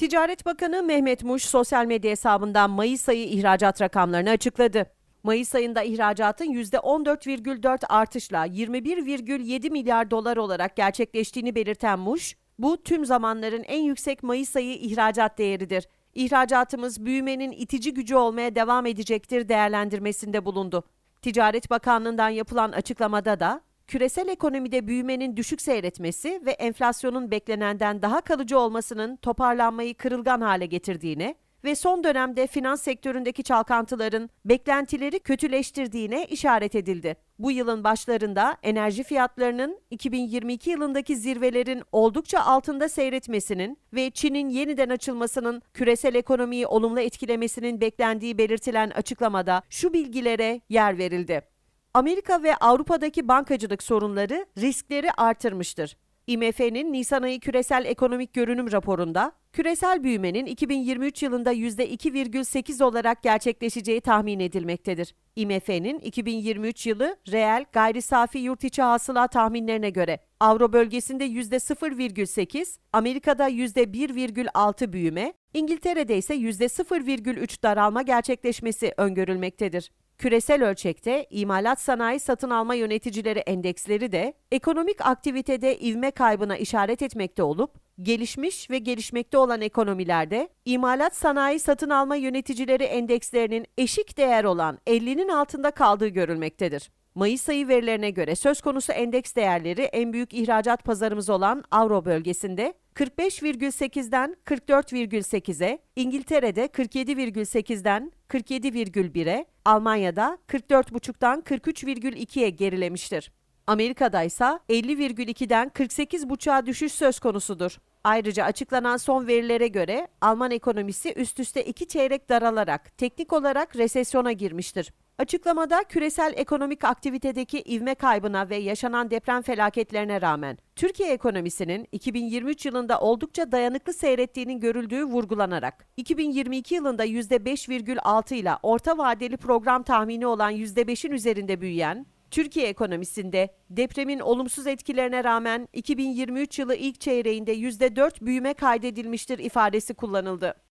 Ticaret Bakanı Mehmet Muş sosyal medya hesabından Mayıs ayı ihracat rakamlarını açıkladı. Mayıs ayında ihracatın %14,4 artışla 21,7 milyar dolar olarak gerçekleştiğini belirten Muş, bu tüm zamanların en yüksek Mayıs ayı ihracat değeridir. İhracatımız büyümenin itici gücü olmaya devam edecektir değerlendirmesinde bulundu. Ticaret Bakanlığı'ndan yapılan açıklamada da küresel ekonomide büyümenin düşük seyretmesi ve enflasyonun beklenenden daha kalıcı olmasının toparlanmayı kırılgan hale getirdiğine ve son dönemde finans sektöründeki çalkantıların beklentileri kötüleştirdiğine işaret edildi. Bu yılın başlarında enerji fiyatlarının 2022 yılındaki zirvelerin oldukça altında seyretmesinin ve Çin'in yeniden açılmasının küresel ekonomiyi olumlu etkilemesinin beklendiği belirtilen açıklamada şu bilgilere yer verildi. Amerika ve Avrupa'daki bankacılık sorunları riskleri artırmıştır. IMF'nin Nisan ayı küresel ekonomik görünüm raporunda küresel büyümenin 2023 yılında %2,8 olarak gerçekleşeceği tahmin edilmektedir. IMF'nin 2023 yılı reel gayri safi yurt içi hasıla tahminlerine göre Avro bölgesinde %0,8, Amerika'da %1,6 büyüme, İngiltere'de ise %0,3 daralma gerçekleşmesi öngörülmektedir. Küresel ölçekte imalat sanayi satın alma yöneticileri endeksleri de ekonomik aktivitede ivme kaybına işaret etmekte olup, gelişmiş ve gelişmekte olan ekonomilerde imalat sanayi satın alma yöneticileri endekslerinin eşik değer olan 50'nin altında kaldığı görülmektedir. Mayıs ayı verilerine göre söz konusu endeks değerleri en büyük ihracat pazarımız olan Avro bölgesinde 45,8'den 44,8'e, İngiltere'de 47,8'den 47,1'e, Almanya'da 44,5'tan 43,2'ye gerilemiştir. Amerika'da ise 50,2'den 48,5'a düşüş söz konusudur. Ayrıca açıklanan son verilere göre Alman ekonomisi üst üste iki çeyrek daralarak teknik olarak resesyona girmiştir. Açıklamada küresel ekonomik aktivitedeki ivme kaybına ve yaşanan deprem felaketlerine rağmen Türkiye ekonomisinin 2023 yılında oldukça dayanıklı seyrettiğinin görüldüğü vurgulanarak 2022 yılında %5,6 ile orta vadeli program tahmini olan %5'in üzerinde büyüyen Türkiye ekonomisinde depremin olumsuz etkilerine rağmen 2023 yılı ilk çeyreğinde %4 büyüme kaydedilmiştir ifadesi kullanıldı.